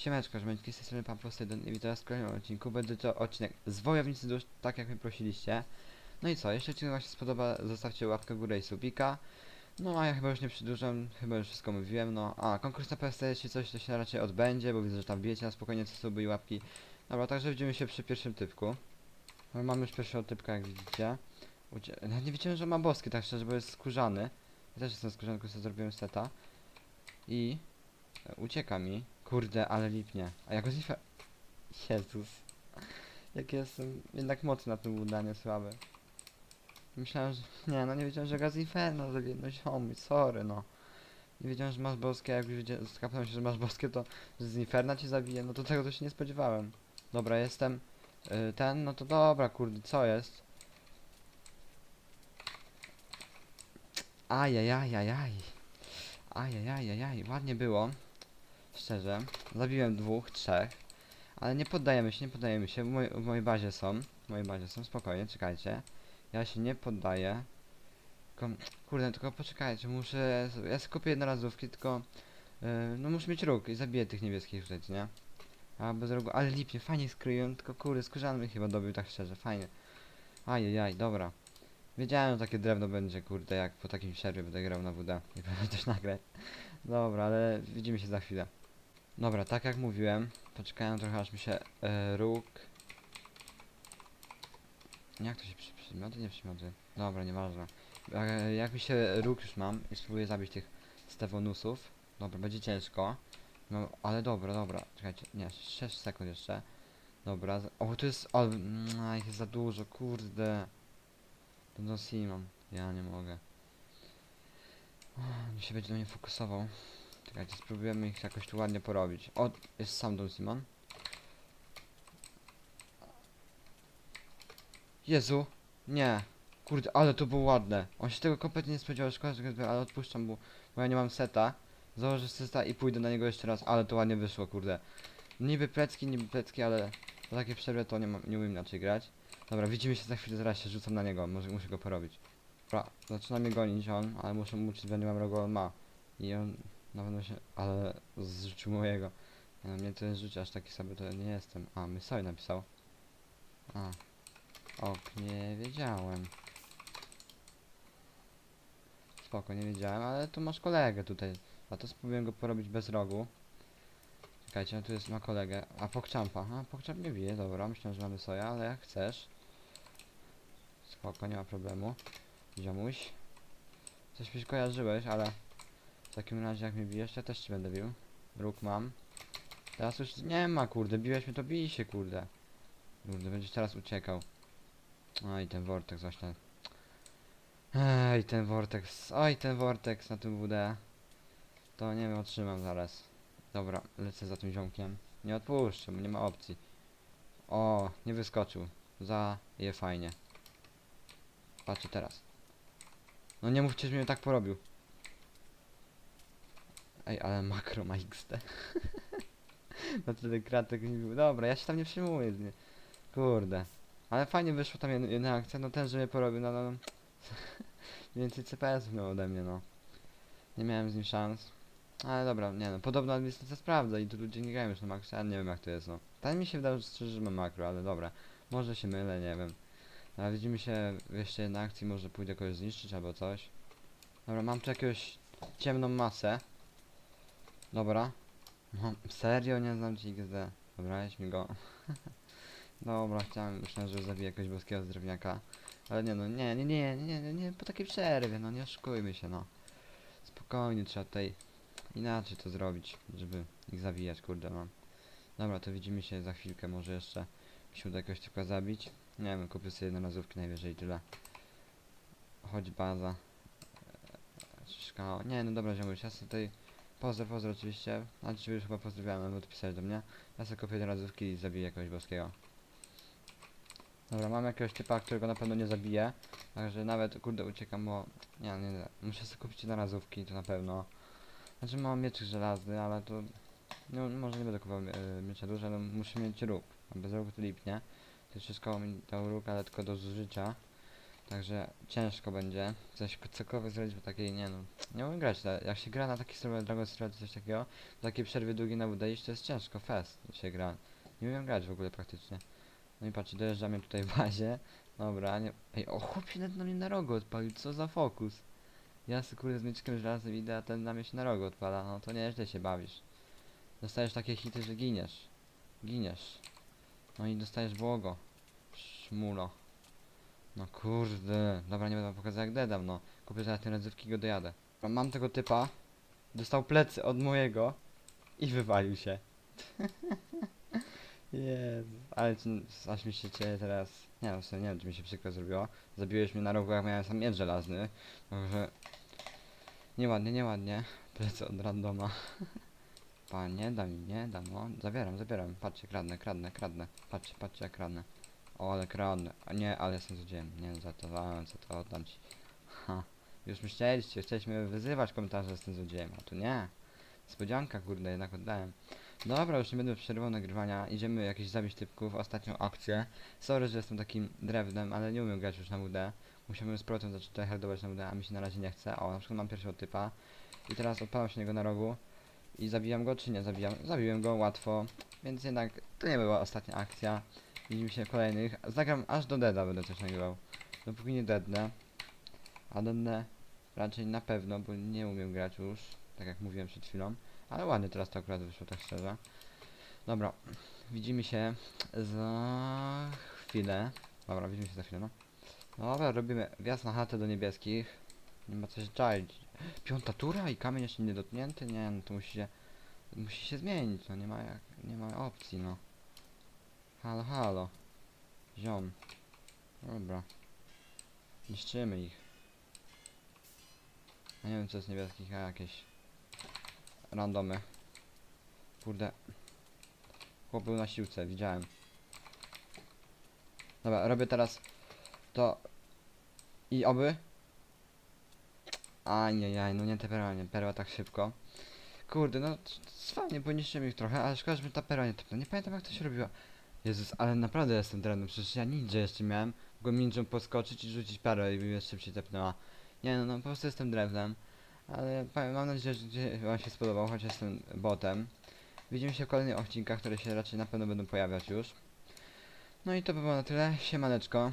Siemeczko, żmęczki, z tej strony pan Prosty i witam was w kolejnym odcinku. Będzie to odcinek z Wojownicy Dusz, tak jak mnie prosiliście. No i co, jeśli odcinek wam się spodoba, zostawcie łapkę w górę i subika. No a ja chyba już nie przedłużam, chyba już wszystko mówiłem, no. A, konkurs na PST, jeśli coś, to się raczej odbędzie, bo widzę, że tam bijecie na spokojnie co suby i łapki. Dobra, także widzimy się przy pierwszym typku. No, mamy już pierwszego typka, jak widzicie. Nawet nie wiedziałem, że ma boski, tak szczerze, bo jest skórzany. Ja też jestem skórzany, tylko sobie zrobiłem seta. I... e, Ucieka mi. Kurde, ale lipnie. A ja go znife... Jezus. Jak jestem jednak mocny na tym udanie słaby. Myślałem, że... Nie, no nie wiedziałem, że gaz inferno zabiję. No ziomuj, sorry, no. Nie wiedziałem, że masz boskie, jak już skapnąłem się, że masz boskie, to że z inferna cię zabije. No to tego to się nie spodziewałem. Dobra, jestem... y, ten, no to dobra, kurde, co jest? Ajajajajaj. Ajajajajaj, ładnie było. Szczerze. Zabiłem dwóch, trzech. Ale nie poddajemy się, nie poddajemy się. W, moj, w mojej bazie są. W mojej bazie są, spokojnie, czekajcie. Ja się nie poddaję. Tylko, kurde, tylko poczekajcie, muszę... Ja skupię jednorazówki, tylko... Yy, no muszę mieć róg i zabiję tych niebieskich co nie? A bez rogu, ale lipnie, fajnie skryją, tylko kurde, skórzany chyba dobił, tak szczerze, fajnie. Ajajaj, dobra. Wiedziałem, że takie drewno będzie, kurde, jak po takim przerwie będę grał na WD. Nie będę też nagrać. Dobra, ale widzimy się za chwilę. Dobra, tak jak mówiłem, poczekałem trochę aż mi się e, róg... Jak to się przy, przymioty? Nie przymioty. Dobra, nieważne. E, jak mi się róg już mam i spróbuję zabić tych stewonusów. Dobra, będzie ciężko. No, ale dobra, dobra. Czekajcie, nie, 6 sekund jeszcze. Dobra, o, to jest... O, mm, ich jest za dużo, kurde. Będą Simon. Ja nie mogę. On się będzie na mnie fokusował. Czekajcie, spróbujemy ich jakoś tu ładnie porobić. O, jest sam Don Simon. Jezu, nie. Kurde, ale to było ładne. On się tego kompletnie nie spodziewał, szkoda, że ale odpuszczam, bo, bo ja nie mam seta. Założę seta i pójdę na niego jeszcze raz, ale to ładnie wyszło, kurde. Niby plecki, niby plecki, ale po takiej przerwie to nie, mam, nie umiem inaczej grać. Dobra, widzimy się za chwilę, zaraz się rzucam na niego, może muszę go porobić. Dobra, zaczyna mnie gonić on, ale muszę mu uczyć, bo nie mam rogu, on ma. I on na pewno się, ale zrzucił mojego. No, mnie to jest życie, aż taki sobie to nie jestem. A, my sobie napisał. A. Ok, nie wiedziałem. Spoko, nie wiedziałem, ale tu masz kolegę tutaj. A to spróbuję go porobić bez rogu. Czekajcie, no tu jest ma kolegę. A pokczampa. A pokczamp nie bije, dobra. Myślałem, że mamy soja, ale jak chcesz. Spoko, nie ma problemu. Ziomuś. Coś mi kojarzyłeś, ale w takim razie jak mnie bijesz, ja też ci będę bił. Róg mam. Teraz już nie ma, kurde. Biłeś mnie, to bij się, kurde. Kurde, będziesz teraz uciekał. Oj, ten Vortex właśnie. Ej, ten Vortex. Oj, ten Vortex na tym WD. To nie wiem, otrzymam zaraz. Dobra, lecę za tym ziomkiem. Nie odpuszczę, bo nie ma opcji. O, nie wyskoczył. Za je fajnie. Patrzę teraz. No nie mówcie, że mnie tak porobił. Ej, ale makro ma XD. no wtedy kratek mi był. Dobra, ja się tam nie przyjmuję. Nie. Kurde. Ale fajnie wyszło tam jedna, akcja, no ten, że mnie porobił, no, no, no. Więcej CPS miał ode mnie, no. Nie miałem z nim szans. Ale dobra, nie no, podobno administracja sprawdza i tu ludzie nie grają już na makro, ja nie wiem jak to jest, no. Tam mi się wydaje, że że ma makro, ale dobra. Może się mylę, nie wiem. Ale widzimy się jeszcze jednej akcji, może pójdę kogoś zniszczyć albo coś. Dobra, mam tu jakąś ciemną masę. Dobra. No, serio nie znam ci XD. Dobra, mi go. Dobra, chciałem, myślałem, że zabiję jakiegoś boskiego drewniaka. Ale nie no, nie, nie, nie, nie, nie, nie, po takiej przerwie, no nie oszukujmy się, no. Spokojnie, trzeba tutaj inaczej to zrobić, żeby ich zabijać, kurde, no. Dobra, to widzimy się za chwilkę, może jeszcze mi się uda jakoś tylko zabić. Nie wiem, kupię sobie jednorazówki najwyżej tyle. Chodź baza. Szkoła. Nie, no dobra, ziomuś, ja sobie tutaj... Pozdro, pozdro oczywiście. A ciebie już chyba pozdrawiałem, bo pisałeś do mnie. Ja sobie kupię jednorazówki i zabiję jakiegoś boskiego. Dobra, mam jakiegoś typa, którego na pewno nie zabiję. Także nawet, kurde, uciekam, bo... Nie, nie, nie. Muszę sobie kupić jednorazówki, to na pewno. Znaczy mam mieczyk żelazny, ale to... No, może nie będę kupował e, miecza duże, ale muszę mieć róg. A bez rogu to lipnie. To wszystko mi dał róg, ale tylko do zużycia. Także ciężko będzie coś cokolwiek zrobić, bo takiej nie no. Nie umiem grać, ta- jak się gra na taki serwer Dragon coś takiego, takie przerwy długie na WD iść, to jest ciężko, fest się gra. Nie umiem grać w ogóle praktycznie. No i patrzcie, dojeżdżamy tutaj w bazie. Dobra, nie... Ej, o chłop się nawet na mnie na rogu odpalił, co za fokus. Ja sobie kurde z mieczkiem żelaznym idę, a ten na mnie się na rogu odpala, no to nieźle się bawisz. Dostajesz takie hity, że giniesz. Giniesz. No i dostajesz błogo. Szmulo. No kurde. Dobra, nie będę wam pokazać jak dedam, no. Kupię zaraz te rędzywki i go dojadę. Mam tego typa. Dostał plecy od mojego. I wywalił się. Jezu. Ale aż mi się dzieje teraz. Nie no, nie wiem, czy mi się przykro zrobiło. Zabiłeś mnie na rogu, jak miałem sam miecz żelazny. Także... Nieładnie, nieładnie. Plecy od randoma. Panie, dam mi, nie, dam, no. Zabieram, zabieram. Patrzcie, kradnę, kradnę, kradnę. Patrzcie, patrzcie, jak kradnę. O, ale kradnę. A nie, ale jestem złodziejem. Nie, za to, za, za to oddam ci. Ha. Już myśleliście, chcieliśmy wyzywać w komentarzach, że jestem złodziejem, a tu nie. Niespodzianka, kurde, jednak oddałem. Dobra, już nie będę przerywał nagrywania. Idziemy jakieś zabić typków, ostatnią akcję. Sorry, że jestem takim drewnem, ale nie umiem grać już na WD. Musiałbym z powrotem zacząć tryhardować na WD, a mi się na razie nie chce. O, na przykład mam pierwszego typa. I teraz odpalam się niego na rogu. I zabijam go, czy nie zabijam? Zabiłem go łatwo. Więc jednak to nie była ostatnia akcja. Widzimy się w kolejnych. Zagram aż do deada będę coś nagrywał. Dopóki nie deadnę. A deadnę raczej na pewno, bo nie umiem grać już. Tak jak mówiłem przed chwilą. Ale ładnie teraz to akurat wyszło, tak szczerze. Dobra, widzimy się za chwilę. Dobra, widzimy się za chwilę, no. Dobra, robimy wjazd na chatę do niebieskich. Nie ma coś czaić. Piąta tura i kamień jeszcze nie dotknięty? Nie, no to musi się... Musi się zmienić, no nie ma jak... Nie ma opcji, no. Halo, halo. Ziom. Dobra. Niszczymy ich. Nie wiem co jest niebieskich, a jakieś... Randomy. Kurde. Chłop był na siłce, widziałem. Dobra, robię teraz to i oby. Ajajaj, no nie te perła, nie perła tak szybko. Kurde, no fajnie, poniszczymy ich trochę, ale szkoda, żeby ta perła nie tepnęła. Nie pamiętam jak to się robiło. Jezus, ale naprawdę jestem drenem, przecież ja ninja jeszcze miałem. Go ninją podskoczyć i rzucić perłę i by mnie szybciej tepnęła. Nie no, no po prostu jestem drewnem. Ale mam nadzieję, że wam się spodobał, choć jestem botem. Widzimy się w kolejnych odcinkach, które się raczej na pewno będą pojawiać już. No i to by było na tyle. Siemaneczko.